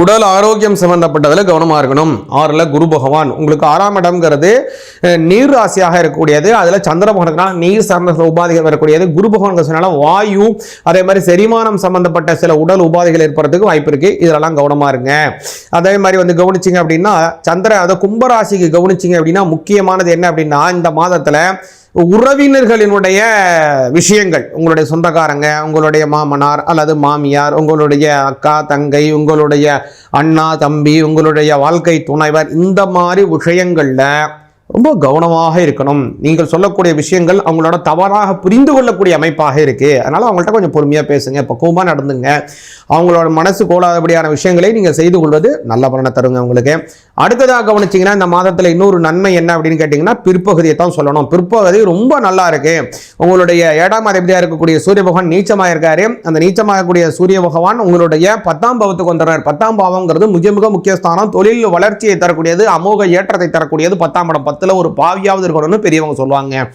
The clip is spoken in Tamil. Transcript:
உடல் ஆரோக்கியம் சம்பந்தப்பட்டதில் கவனமாக இருக்கணும். ஆறில் குரு பகவான். உங்களுக்கு ஆறாம் இடம்ங்கிறது நீர் ராசியாக இருக்கக்கூடியது. அதில் சந்திர நீர் சார்ந்த சில உபாதைகள் வரக்கூடியது. குரு பகவான் சொன்னால வாயு அதே மாதிரி செரிமானம் சம்பந்தப்பட்ட சில உடல் உபாதைகள் ஏற்படுறதுக்கு வாய்ப்பு இருக்குது இதெல்லாம் கவனமாக இருங்க. அதே மாதிரி வந்து கவனிச்சிங்க அப்படின்னா சந்திர அதை கும்பராசிக்கு கவனிச்சிங்க அப்படின்னா முக்கியமானது என்ன அப்படின்னா இந்த மாதத்தில் உறவினர்களினுடைய விஷயங்கள் உங்களுடைய சொந்தக்காரங்க உங்களுடைய மாமனார் அல்லது மாமியார் உங்களுடைய அக்கா தங்கை உங்களுடைய அண்ணா தம்பி உங்களுடைய வாழ்க்கை துணைவர் இந்த மாதிரி விஷயங்களில் ரொம்ப கவனமாக இருக்கணும். நீங்கள் சொல்லக்கூடிய விஷயங்கள் அவங்களோட தவறாக புரிந்து கொள்ளக்கூடிய அமைப்பாக இருக்குது அதனால் அவங்கள்ட்ட கொஞ்சம் பொறுமையாக பேசுங்க பக்குவமாக நடந்துங்க. அவங்களோட மனசு கோலாதபடியான விஷயங்களை நீங்கள் செய்து கொள்வது நல்ல பலனை தருங்க உங்களுக்கு. அடுத்ததாக கவனிச்சிங்கன்னா இந்த மாதத்தில் இன்னொரு நன்மை என்ன அப்படின்னு கேட்டிங்கன்னா பிற்பகுதியை தான் சொல்லணும். பிற்பகுதி ரொம்ப நல்லா இருக்குது உங்களுடைய ஏழாம் அதிபதியாக இருக்கக்கூடிய சூரிய பகவான் நீச்சமாக இருக்காரு. அந்த நீச்சமாகக்கூடிய சூரிய பகவான் உங்களுடைய பத்தாம் பாவத்துக்கு வந்துடுறார். பத்தாம் பாவங்கிறது மிக மிக முக்கிய ஸ்தானம். தொழில் வளர்ச்சியை தரக்கூடியது அமோக ஏற்றத்தை தரக்கூடியது. பத்தாம் இடம் பத்தில் ஒரு பாவியாவது இருக்கணும்னு பெரியவங்க சொல்லுவாங்க.